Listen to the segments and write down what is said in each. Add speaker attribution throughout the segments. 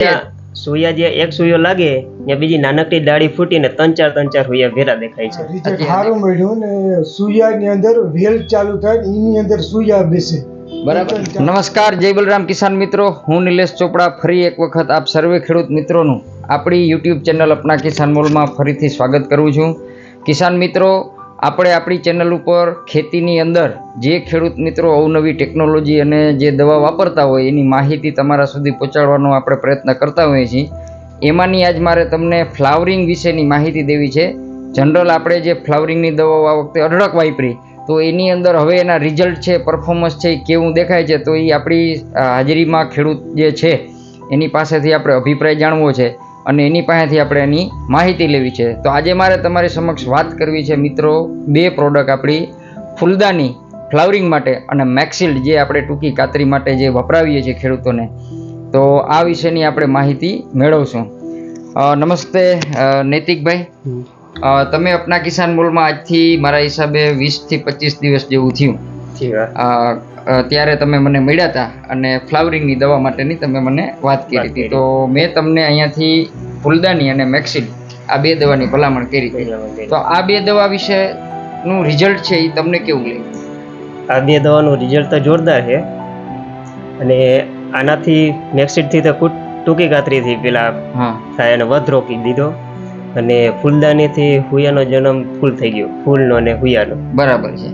Speaker 1: સુયા જે એક સુયો લાગે ત્યાં બીજી નાનકડી ડાળી ફૂટીને ત્રણ ચાર ત્રણ ચાર સુયા ભેરા દેખાય છે.
Speaker 2: સારું મળ્યું ને સુયાની અંદર વેલ ચાલુ થાય ને એની અંદર સુયા બેસે.
Speaker 3: બરાબર. નમસ્કાર જય બલરામ કિસાન મિત્રો. હું નિલેશ ચોપડા ફરી એક વખત આપ સર્વે ખેડૂત મિત્રોનું આપણી યુટ્યુબ ચેનલ અપના કિસાન મોલમાં ફરીથી સ્વાગત કરું છું. કિસાન મિત્રો આપણે આપણી ચેનલ ઉપર ખેતીની અંદર જે ખેડૂત મિત્રો અવનવી ટેકનોલોજી અને જે દવા વાપરતા હોય એની માહિતી તમારા સુધી પહોંચાડવાનો આપણે પ્રયત્ન કરતા હોઈએ છીએ. એમાંની આજ મારે તમને ફ્લાવરિંગ વિશેની માહિતી દેવી છે. જનરલ આપણે જે ફ્લાવરિંગની દવાઓ આ વખતે અઢળક વાપરી, તો એની અંદર હવે એના રિઝલ્ટ છે, પરફોર્મન્સ છે, એ કેવું દેખાય છે, તો એ આપણી હાજરીમાં ખેડૂત જે છે, એની પાસેથી આપણે અભિપ્રાય જાણવો છે. અને એની પાસેથી આપણે એની માહિતી લેવી છે. તો આજે મારે તમારી સમક્ષ વાત કરવી છે મિત્રો બે પ્રોડક્ટ આપણી ફૂલદાની ફ્લાવરિંગ માટે અને મેક્સિલ્ડ જે આપણે ટૂંકી કાતરી માટે જે વપરાવીએ છીએ ખેડૂતોને. તો આ વિશેની આપણે માહિતી મેળવશું. નમસ્તે નૈતિકભાઈ. તમે અપના કિસાન મોલમાં આજથી મારા હિસાબે વીસથી પચીસ દિવસ જેવું થયું. ત્યારે તમે મને મળ્યા હતા અને ફ્લાવરિંગની દવા માટેની તમે મને વાત કરી હતી. તો મેં તમને અહીંયાથી ફૂલદાની અને મેક્સિન આ બે દવાની ભલામણ કરી હતી. તો આ બે દવા વિશેનું રિઝલ્ટ છે એ તમને કેવું લાગ્યું?
Speaker 1: આ બે દવાનું રિઝલ્ટ તો જોરદાર છે. અને આનાથી મેક્સિડથી તો ખૂબ ટૂંકી કાતરીથી પેલા
Speaker 3: હા.
Speaker 1: થાય અને વધ રોકી દીધો. અને ફૂલદાનીથી હુયાનો જન્મ ફૂલ થઈ ગયો. ફૂલનો અને હુયાનો.
Speaker 3: બરાબર છે.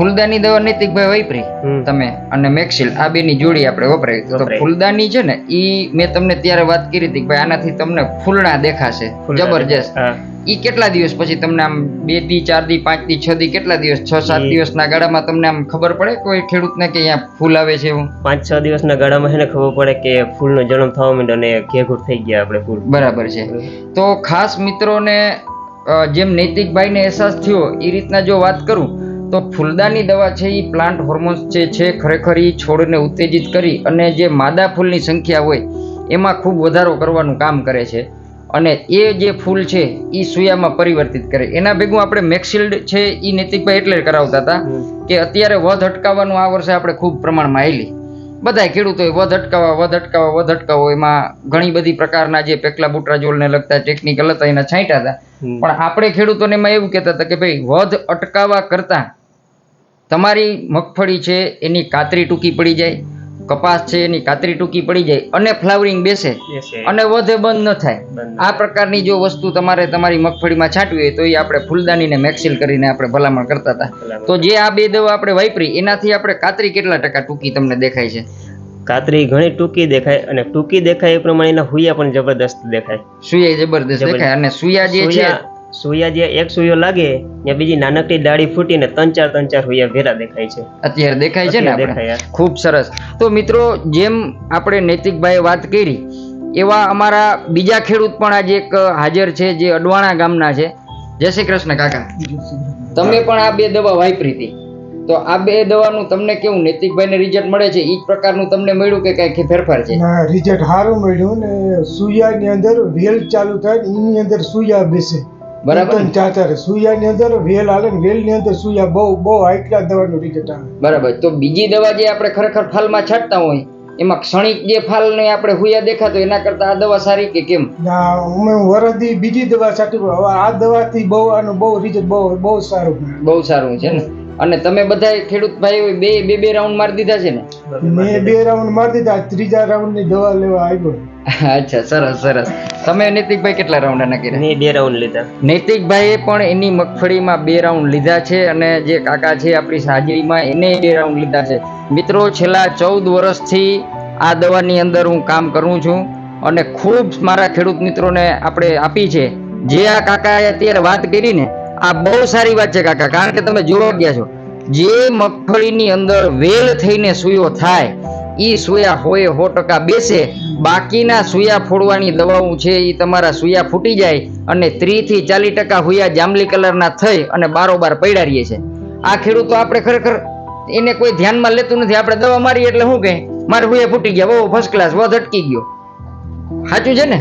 Speaker 3: ફૂલદાની દવા નૈતિકભાઈ વાપરી તમે અને મેક્સિલ આ બેની જોડી આપણે વપરાય તો ફૂલદાની છે ને ઈ મેં તમને ત્યારે વાત કરી હતી ભાઈ આનાથી તમને ફૂલણા દેખાશે જબરજસ્ત. ઈ કેટલા દિવસ પછી તમને આમ બેથી ચારથી પાંચથી છ થી કેટલા દિવસ છ સાત દિવસના ગાળામાં તમને આમ ખબર પડે કોઈ ખેડૂતને કે અહીંયા ફૂલ આવે છે એવું?
Speaker 1: પાંચ છ દિવસના ગાળામાં છે ને ખબર પડે કે ફૂલનો જન્મ થવા માંડ્યો અને ઘેઘૂટ થઈ ગયા આપણે ફૂલ.
Speaker 3: બરાબર છે. તો ખાસ મિત્રોને જેમ નૈતિકભાઈને અહેસાસ થયો એ રીતના જો વાત કરું તો ફૂલદાની દવા છે એ પ્લાન્ટ હોર્મોન્સ જે છે ખરેખર એ છોડને ઉત્તેજિત કરી અને જે માદા ફૂલની સંખ્યા હોય એમાં ખૂબ વધારો કરવાનું કામ કરે છે. અને એ જે ફૂલ છે એ સુયામાં પરિવર્તિત કરે. એના ભેગું આપણે મેક્સિલ્ડ છે એ નૈતિકભાઈ એટલે કરાવતા હતા કે અત્યારે વધ અટકાવવાનું આ વર્ષે આપણે ખૂબ પ્રમાણમાં આવેલી બધા ખેડૂતોએ વધ અટકાવવા વધ અટકાવવા વધ અટકાવો એમાં ઘણી બધી પ્રકારના જે પેકલા બુટ્રાજોલને લગતા ટેકનિકલ હતા એના છાંટ્યા હતા. પણ આપણે ખેડૂતોને એમાં એવું કહેતા હતા કે ભાઈ વધ અટકાવવા કરતાં તમારી મગફળી છે એની કાતરી ટૂંકી પડી જાય કપાસ છે એની કાતરી ટૂંકી પડી જાય અને ફ્લાવરિંગ બેસે. અને વધે બંધ ન થાય. આ પ્રકારની જો વસ્તુ તમારે તમારી મગફળીમાં છાંટવી હોય તો એ આપણે ફૂલદાનીને મેક્સિલ કરીને આપણે ભલામણ કરતા હતા. તો જે આ બે દવા આપણે વાપરી એનાથી આપણે કાતરી કેટલા ટકા ટૂંકી તમને દેખાય છે?
Speaker 1: કાતરી ઘણી ટૂંકી દેખાય અને ટૂંકી દેખાય એ પ્રમાણે એના હુયા પણ જબરદસ્ત દેખાય.
Speaker 3: સુયા જબરદસ્ત. દેખાય અને સુયા જે છે
Speaker 1: સુયા જે એક સુયો લાગે ને બીજી નાનકડી ડાળી ફૂટીને ત્રણ ચાર ત્રણ ચાર સુયા ભેરા દેખાય છે.
Speaker 3: અત્યારે દેખાય છે ને આપણે?
Speaker 1: દેખાય,
Speaker 3: ખૂબ સરસ. તો મિત્રો જેમ આપણે નૈતિકભાઈએ વાત કરી એવા અમારા બીજા ખેડૂત પણ આજે એક હાજર છે જે અડવાણા ગામના છે. જય શ્રી કૃષ્ણ કાકા. તમે પણ આ બે દવા વાપરી હતી. તો આ બે દવાનું તમને કેવું નૈતિકભાઈને રિઝલ્ટ મળે છે? એ જ પ્રકારનું તમને મળ્યું કે કઈ ફેરફાર છે?
Speaker 2: ના રિઝલ્ટ સારું મળ્યું ને સુયાની અંદર વેલ ચાલુ થાય એની અંદર સુયા બેસે.
Speaker 3: બરાબર? ને?
Speaker 2: ચાર સુયાની અંદર વેલ આવે ને વેલની અંદર સૂયા બહુ બહુ હાઈ દવાનું રિઝલ્ટ આવે.
Speaker 3: બરાબર. તો બીજી દવા જે આપણે ખરેખર ફાલમાં છાંટતા હોય એમાં ક્ષણિક જે ફાલને આપણે હુયા દેખાતો એના કરતા આ દવા સારી કે કેમ?
Speaker 2: ના વરદી બીજી દવા છાંટી હવે આ દવાથી બહુ આનું બહુ રિઝલ્ટ બહુ બહુ સારું.
Speaker 3: બહુ સારું છે ને? અને તમે બધા ખેડૂત ભાઈઓ બે બે બે રાઉન્ડ મારી દીધા છે ને?
Speaker 2: મેં બે રાઉન્ડ મારી દીધા ત્રીજા રાઉન્ડની દવા લેવા આવ્યો.
Speaker 3: અચ્છા સરસ સરસ. તમે નૈતિકભાઈ કેટલા રાઉન્ડ આના કર્યા?
Speaker 1: મેં બે રાઉન્ડ લીધા.
Speaker 3: નૈતિકભાઈએ પણ એની મગફળીમાં બે રાઉન્ડ લીધા છે અને જે કાકા છે આપણી હાજરીમાં એને બે રાઉન્ડ લીધા છે. મિત્રો છેલ્લા ચૌદ વર્ષથી આ દવાની અંદર હું કામ કરું છું અને ખૂબ મારા ખેડૂત મિત્રોને આપણે આપી છે. જે આ કાકાએ અત્યારે વાત કરી ને આ બહુ સારી વાત છે કાકા કારણ કે તમે જોવા ગયા છો. જે મગફળીની અંદર વેલ થઈને સુયો થાય એ સુયા હોય સો ટકા બેસે. બાકીના સુયા ફોડવાની દવાઓ છે એ તમારા સુયા ફૂટી જાય અને ત્રીસથી ચાલીસ ટકા હુયા જાંબલી કલરના થઈ અને બારોબાર પડ્યા રહીએ છે. આ ખેડૂતો આપણે ખરેખર એને કોઈ ધ્યાનમાં લેતું નથી. આપણે દવા મારીએ એટલે શું કહે? મારે હુયા ફૂટી ગયા બહુ ફર્સ્ટ ક્લાસ વધ અટકી ગયો. સાચું છે ને?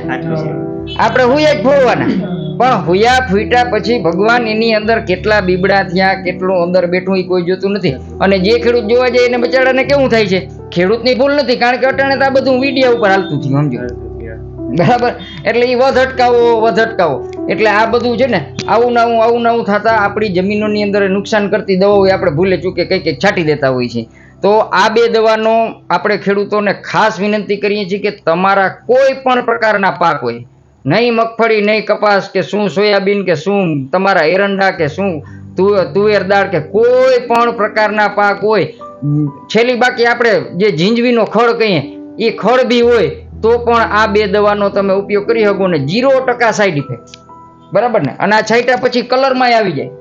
Speaker 3: આપણે હુયા જ ફોડવાના. પણ હુયા ફૂટ્યા પછી ભગવાન એની અંદર કેટલા બીબડા થયા, કેટલું અંદર બેઠું એ કોઈ જોતું નથી. અને જે ખેડૂત જોવા જાય એને બચાડાને કેવું થાય છે? ખેડૂતની ભૂલ નથી, કારણ કે અટાણે તો આ બધું મીડિયા ઉપર હાલતું થયું સમજો? બરાબર? એટલે એ વધ અટકાવો વધ અટકાવો. એટલે આ બધું છે ને, આવું નવું આવું નવું થતા આપણી જમીનોની અંદર નુકસાન કરતી દવાઓ આપણે ભૂલે ચૂકે કંઈક કંઈક છાંટી દેતા હોઈએ છીએ તો આ બે દવાનો આપણે ખેડૂતોને ખાસ વિનંતી કરીએ છીએ કે તમારા કોઈ પણ પ્રકારના પાક હોય નહીં મગફળી નહીં કપાસ કે શું સોયાબીન કે શું તમારા એરંડા કે શું તુવેર દાળ કે કોઈ પણ પ્રકારના પાક હોય છેલ્લી બાકી આપણે જે ઝીંઝવીનો ખડ કહીએ એ ખડ બી હોય તો પણ આ બે દવાનો તમે ઉપયોગ કરી શકો ને જીરો ટકા સાઈડ ઇફેક્ટ બરાબર ને? અને આ છાંટ્યા પછી કલરમાં આવી જાય.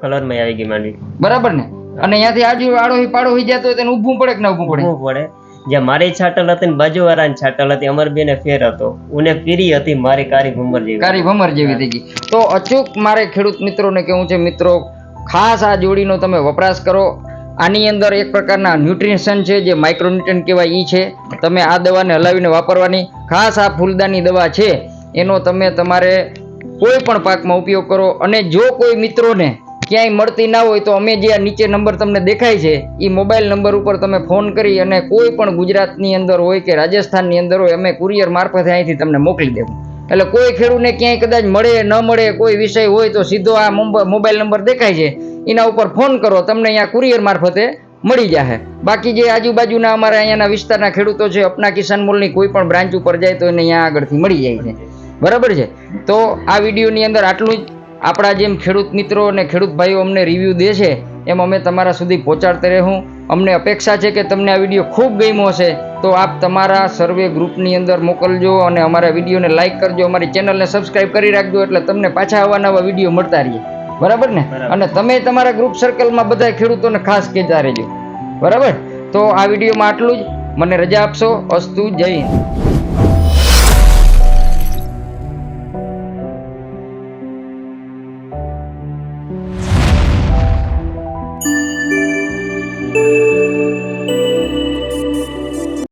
Speaker 1: કલરમાં આવી ગઈ માંડવી
Speaker 3: બરાબર ને? અને અહીંયાથી આજુ આડોહી પાડોહી જાય તો તેને ઊભું પડે કે ના ઊભું પડે?
Speaker 1: ઊભું પડે. જ્યાં મારી છાટલ હતી ને બાજુવાળાની છાટલ હતી અમાર બેને ફેર હતો. ઉને પીરી હતી, મારી કારી ભમર જેવી.
Speaker 3: કારી ભમર જેવી થઈ ગઈ. તો અચૂક મારે ખેડૂત મિત્રોને કહેવું છે મિત્રો, ખાસ આ જોડીનો તમે વપરાશ કરો. આની અંદર એક પ્રકારના ન્યુટ્રિશન છે, જે માઇક્રોન્યુટ્રન કહેવાય એ છે. તમે આ દવાને હલાવીને વાપરવાની ખાસ આ ફૂલદાની દવા છે. એનો તમે તમારે કોઈ પણ પાકમાં ઉપયોગ કરો અને જો કોઈ મિત્રોને ક્યાંય મળતી ના હોય તો અમે જે આ નીચે નંબર તમને દેખાય છે, એ મોબાઈલ નંબર ઉપર તમે ફોન કરી અને કોઈ પણ ગુજરાતની અંદર હોય કે રાજસ્થાનની અંદર હોય, અમે કુરિયર મારફતે અહીંથી તમને મોકલી દેવું. એટલે કોઈ ખેડૂતને ક્યાંય કદાચ મળે, ન મળે, કોઈ વિષય હોય તો સીધો આ મોબ- મોબાઈલ નંબર દેખાય છે, એના ઉપર ફોન કરો, તમને અહીંયા કુરિયર મારફતે મળી જશે બાકી જે આજુબાજુના અમારા અહીંયાના વિસ્તારના ખેડૂતો છે, અપના કિસાન મોલની કોઈ પણ બ્રાન્ચ ઉપર જાય તો એને અહીંયા આગળથી મળી જાય છે. બરાબર છે? તો આ વિડીયોની અંદર આટલું જ. આપણા જેમ ખેડૂત મિત્રો અને ખેડૂત ભાઈઓ અમને રિવ્યૂ દે છે એમ અમે તમારા સુધી પહોંચાડતા રહેવું અમને અપેક્ષા છે કે તમને આ વીડિયો ખૂબ ગમ્યો હશે તો આપ તમારા સર્વે ગ્રુપની અંદર મોકલજો અને અમારા વિડીયોને લાઇક કરજો અમારી ચેનલને સબસ્ક્રાઇબ કરી રાખજો એટલે તમને પાછા આવા નવા વીડિયો મળતા રહીએ. બરાબર ને? અને તમે તમારા ગ્રુપ સર્કલમાં બધા ખેડૂતોને ખાસ કહેતા રહેજો. બરાબર? તો આ વિડીયોમાં આટલું જ. મને રજા આપશો. અસ્તુ જય હિન્દ.